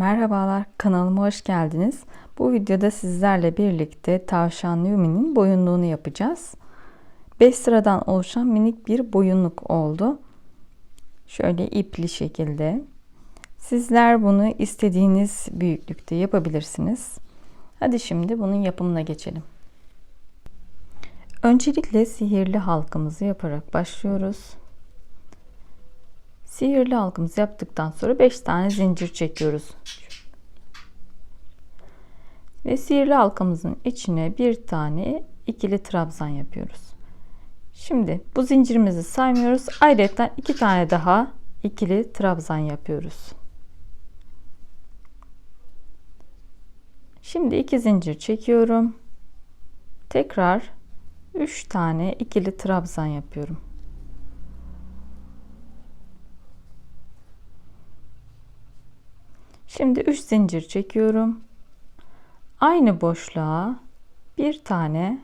Merhabalar, kanalıma hoş geldiniz. Bu videoda sizlerle birlikte tavşan Yumi'nin boyunluğunu yapacağız. 5 sıradan oluşan minik bir boyunluk oldu. Şöyle ipli şekilde. Sizler bunu istediğiniz büyüklükte yapabilirsiniz. Hadi şimdi bunun yapımına geçelim. Öncelikle sihirli halkamızı yaparak başlıyoruz. Sihirli halkımızı yaptıktan sonra 5 tane zincir çekiyoruz. Ve sihirli halkamızın içine bir tane ikili trabzan yapıyoruz. Şimdi bu zincirimizi saymıyoruz. Ayrıca iki tane daha ikili trabzan yapıyoruz. Şimdi iki zincir çekiyorum. Tekrar 3 tane ikili trabzan yapıyorum. Şimdi 3 zincir çekiyorum. Aynı boşluğa bir tane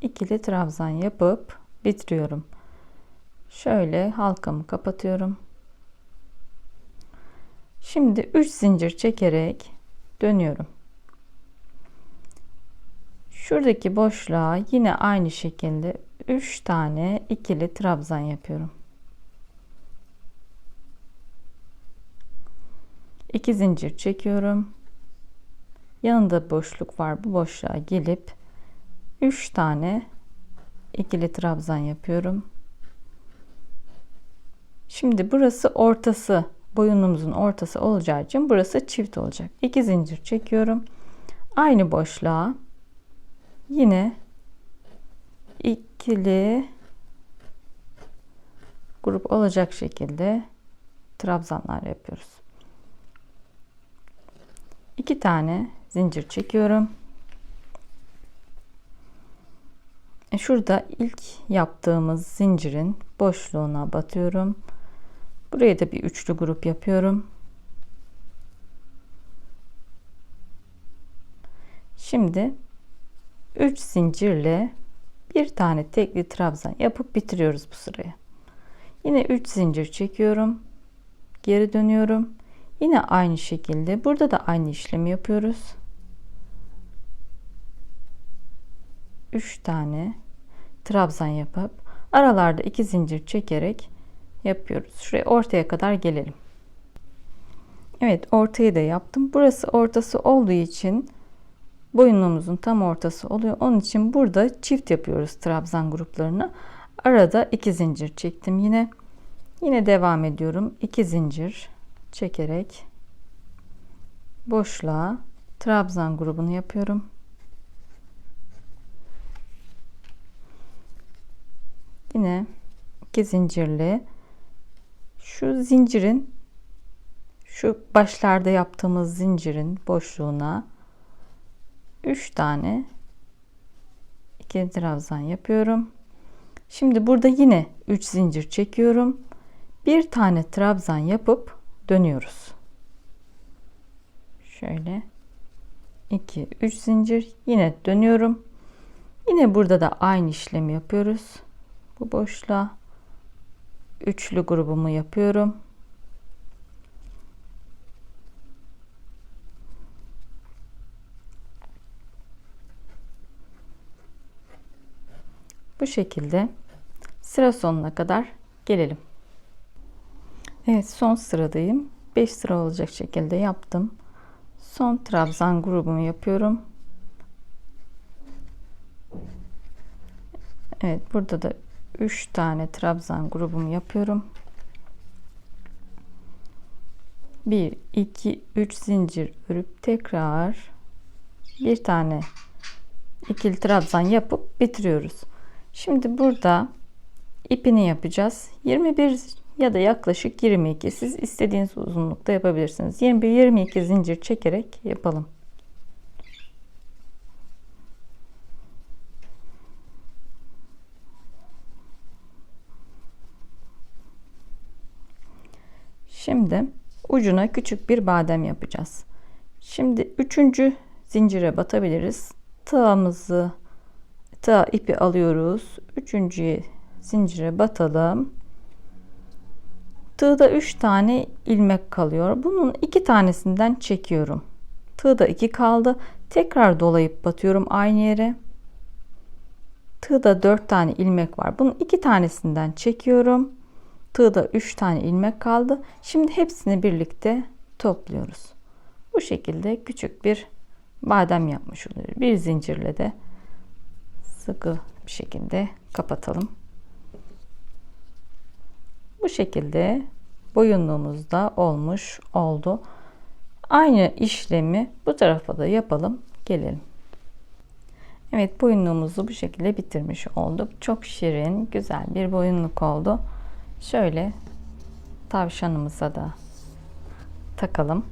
ikili trabzan yapıp bitiriyorum. Şöyle halkamı kapatıyorum. Şimdi 3 zincir çekerek dönüyorum. Şuradaki boşluğa yine aynı şekilde 3 tane ikili trabzan yapıyorum. 2 zincir çekiyorum. Yanında boşluk var. Bu boşluğa gelip 3 tane ikili trabzan yapıyorum. Şimdi burası ortası boyunumuzun ortası olacağı için burası çift olacak. 2 zincir çekiyorum. Aynı boşluğa yine ikili grup olacak şekilde trabzanlar yapıyoruz. 2 tane zincir çekiyorum. E, şurada ilk yaptığımız zincirin boşluğuna batıyorum. Buraya da bir üçlü grup yapıyorum. Şimdi 3 zincirle bir tane tekli trabzan yapıp bitiriyoruz bu sırayı. Yine 3 zincir çekiyorum. Geri dönüyorum. Yine aynı şekilde burada da aynı işlemi yapıyoruz. 3 tane trabzan yapıp aralarda 2 zincir çekerek yapıyoruz. Şuraya ortaya kadar gelelim. Evet ortayı da yaptım. Burası ortası olduğu için boyunluğumuzun tam ortası oluyor. Onun için burada çift yapıyoruz trabzan gruplarını. Arada 2 zincir çektim yine. Yine devam ediyorum. 2 zincir çekerek boşluğa trabzan grubunu yapıyorum. Yine iki zincirli şu zincirin şu başlarda yaptığımız zincirin boşluğuna 3 tane iki trabzan yapıyorum. Şimdi burada yine 3 zincir çekiyorum. Bir tane trabzan yapıp dönüyoruz. Şöyle 2 3 zincir yine dönüyorum. Yine burada da aynı işlemi yapıyoruz. Bu boşluğa üçlü grubumu yapıyorum. Bu şekilde sıra sonuna kadar gelelim. Evet son sıradayım. 5 sıra olacak şekilde yaptım. Son trabzan grubumu yapıyorum. Evet burada da 3 tane trabzan grubumu yapıyorum. 1 2 3 zincir örüp tekrar bir tane ikili trabzan yapıp bitiriyoruz. Şimdi burada ipini yapacağız. 21 ya da yaklaşık 22 siz istediğiniz uzunlukta yapabilirsiniz. 21-22 zincir çekerek yapalım. Şimdi ucuna küçük bir badem yapacağız. Şimdi üçüncü zincire batabiliriz. Tığımızı tığ ipi alıyoruz. Üçüncü zincire batalım Tığda 3 tane ilmek kalıyor. Bunun 2 tanesinden çekiyorum. Tığda 2 kaldı. Tekrar dolayıp batıyorum aynı yere. Tığda 4 tane ilmek var. Bunun 2 tanesinden çekiyorum. Tığda 3 tane ilmek kaldı. Şimdi hepsini birlikte topluyoruz. Bu şekilde küçük bir badem yapmış oluyoruz. Bir zincirle de sıkı bir şekilde kapatalım. Bu şekilde boyunluğumuz da olmuş oldu. Aynı işlemi bu tarafa da yapalım. Gelelim. Evet boyunluğumuzu bu şekilde bitirmiş olduk. Çok şirin, güzel bir boyunluk oldu. Şöyle tavşanımıza da takalım.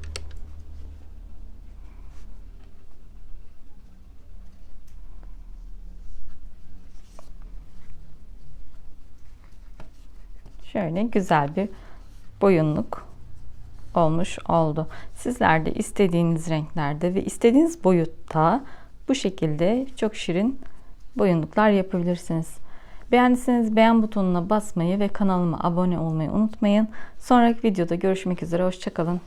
Şöyle güzel bir boyunluk olmuş oldu. Sizler de istediğiniz renklerde ve istediğiniz boyutta bu şekilde çok şirin boyunluklar yapabilirsiniz. Beğendiyseniz beğen butonuna basmayı ve kanalıma abone olmayı unutmayın. Sonraki videoda görüşmek üzere. Hoşçakalın.